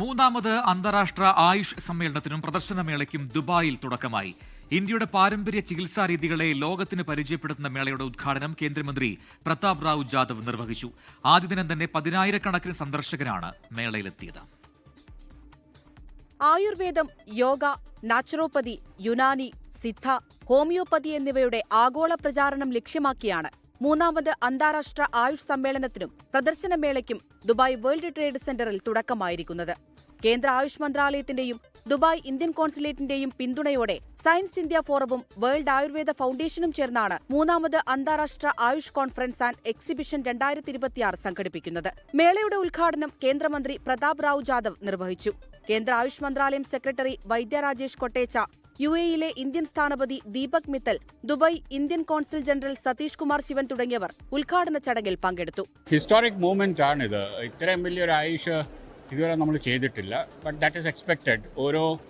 മൂന്നാമത് അന്താരാഷ്ട്ര ആയുഷ് സമ്മേളനത്തിനും പ്രദർശനമേളയ്ക്കും ദുബായിൽ തുടക്കമായി. ഇന്ത്യയുടെ പാരമ്പര്യ ചികിത്സാ രീതികളെ ലോകത്തിന് പരിചയപ്പെടുത്തുന്ന മേളയുടെ ഉദ്ഘാടനം കേന്ദ്രമന്ത്രി പ്രതാപ് റാവു ജാദവ് നിർവഹിച്ചു. ആദ്യ ദിനം തന്നെ പതിനായിരക്കണക്കിന് സന്ദർശകരാണ് മേളയിലെത്തിയത്. ആയുർവേദം യോഗ നാച്ചുറോപ്പതി യുനാനി സിദ്ധ ഹോമിയോപ്പതി എന്നിവയുടെ ആഗോള പ്രചാരണം ലക്ഷ്യമാക്കിയാണ് മൂന്നാമത് അന്താരാഷ്ട്ര ആയുഷ് സമ്മേളനത്തിനും പ്രദർശനമേളയ്ക്കും ദുബായ് വേൾഡ് ട്രേഡ് സെന്ററിൽ തുടക്കമായിരിക്കുന്നത്. കേന്ദ്ര ആയുഷ് മന്ത്രാലയത്തിന്റെയും ദുബായ് ഇന്ത്യൻ കോൺസുലേറ്റിന്റെയും പിന്തുണയോടെ സയൻസ് ഇന്ത്യ ഫോറവും വേൾഡ് ആയുർവേദ ഫൗണ്ടേഷനും ചേർന്നാണ് മൂന്നാമത് അന്താരാഷ്ട്ര ആയുഷ് കോൺഫറൻസ് ആൻഡ് എക്സിബിഷൻ രണ്ടായിരത്തി ഇരുപത്തിയാറ് സംഘടിപ്പിക്കുന്നത്. മേളയുടെ ഉദ്ഘാടനം കേന്ദ്രമന്ത്രി പ്രതാപ് റാവു ജാദവ് നിർവഹിച്ചു. കേന്ദ്ര ആയുഷ് മന്ത്രാലയം സെക്രട്ടറി വൈദ്യ രാജേഷ് കൊട്ടേച്ച യു എയിലെ ഇന്ത്യൻ സ്ഥാനപതി Deepak Mittal Dubai Indian consul general Satish Kumar Sivan തുടങ്ങിയവർ ഉദ്ഘാടന ചടങ്ങിൽ പങ്കെടുത്തു. ഹിസ്റ്റോറിക് മൂവ്മെന്റ് ആണിത് ഇത്രയും വലിയൊരു ആയുഷ് ഇതുവരെ നമ്മൾ ചെയ്തിട്ടില്ല. ബട്ട് ദാറ്റ് ഈസ് എക്സ്പെക്റ്റഡ് ഓരോ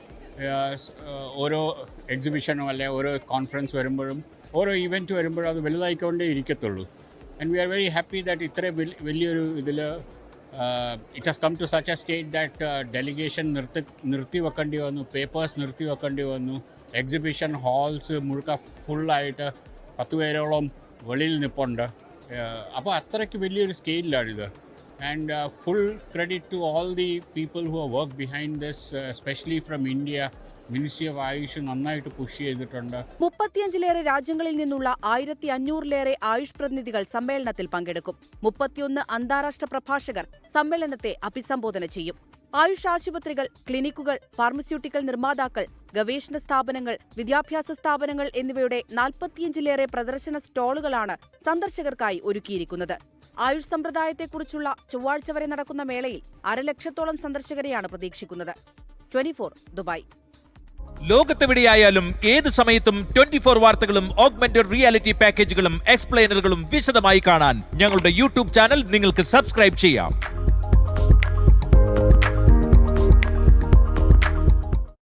ഓരോ എക്സിബിഷനോ അല്ലെ ഓരോ കോൺഫറൻസ് വരുമ്പോഴും ഓരോ ഇവന്റ് വരുമ്പോഴും അത് വലുതായിക്കൊണ്ടേ ഇരിക്കത്തുള്ളൂ. And we are very happy that ഇത്രയും വലി- വലിയൊരു ഇതിൽ it has come to such a state that delegation നിർത്തി നിർത്തി വെക്കേണ്ടി വന്നു പേപ്പേഴ്സ് നിർത്തി വെക്കേണ്ടി വന്നു എക്സിബിഷൻ ഹാൾസ് മുഴുക്ക ഫുള്ളായിട്ട് പത്ത് പേരോളം വെളിയിൽ നിൽപ്പുണ്ട് അപ്പോൾ അത്രയ്ക്ക് വലിയൊരു സ്കെയിലാണിത് and credit to all the people who have worked behind this, uh, especially from India. Ministry of AYUSH നന്നായിട്ട് പുഷ് ചെയ്തിട്ടുണ്ട്. മുപ്പത്തിയഞ്ചിലേറെ രാജ്യങ്ങളിൽ നിന്നുള്ള ആയിരത്തി അഞ്ഞൂറിലേറെ ആയുഷ് പ്രതിനിധികൾ സമ്മേളനത്തിൽ പങ്കെടുക്കും. മുപ്പത്തിയൊന്ന് അന്താരാഷ്ട്ര പ്രഭാഷകർ സമ്മേളനത്തെ അഭിസംബോധന ചെയ്യും. ആയുഷ് ആശുപത്രികൾ ക്ലിനിക്കുകൾ ഫാർമസ്യൂട്ടിക്കൽ നിർമ്മാതാക്കൾ ഗവേഷണ സ്ഥാപനങ്ങൾ വിദ്യാഭ്യാസ സ്ഥാപനങ്ങൾ എന്നിവയുടെ നാൽപ്പത്തിയഞ്ചിലേറെ പ്രദർശന സ്റ്റാളുകളാണ് സന്ദർശകർക്കായി ഒരുക്കിയിരിക്കുന്നത്. ആയുഷ് സമ്പ്രദായത്തെക്കുറിച്ചുള്ള ചൊവ്വാഴ്ച വരെ നടക്കുന്ന മേളയിൽ അരലക്ഷത്തോളം സന്ദർശകരെയാണ് പ്രതീക്ഷിക്കുന്നത്. Twenty four Dubai. ലോകത്തെവിടെയായാലും ഏത് സമയത്തും ട്വന്റി ഫോർ വാർത്തകളും ഓഗ്മെന്റഡ് റിയാലിറ്റി പാക്കേജുകളും എക്സ്പ്ലെയിനറുകളും വിശദമായി കാണാൻ ഞങ്ങളുടെ യൂട്യൂബ് ചാനൽ നിങ്ങൾക്ക് സബ്സ്ക്രൈബ് ചെയ്യാം.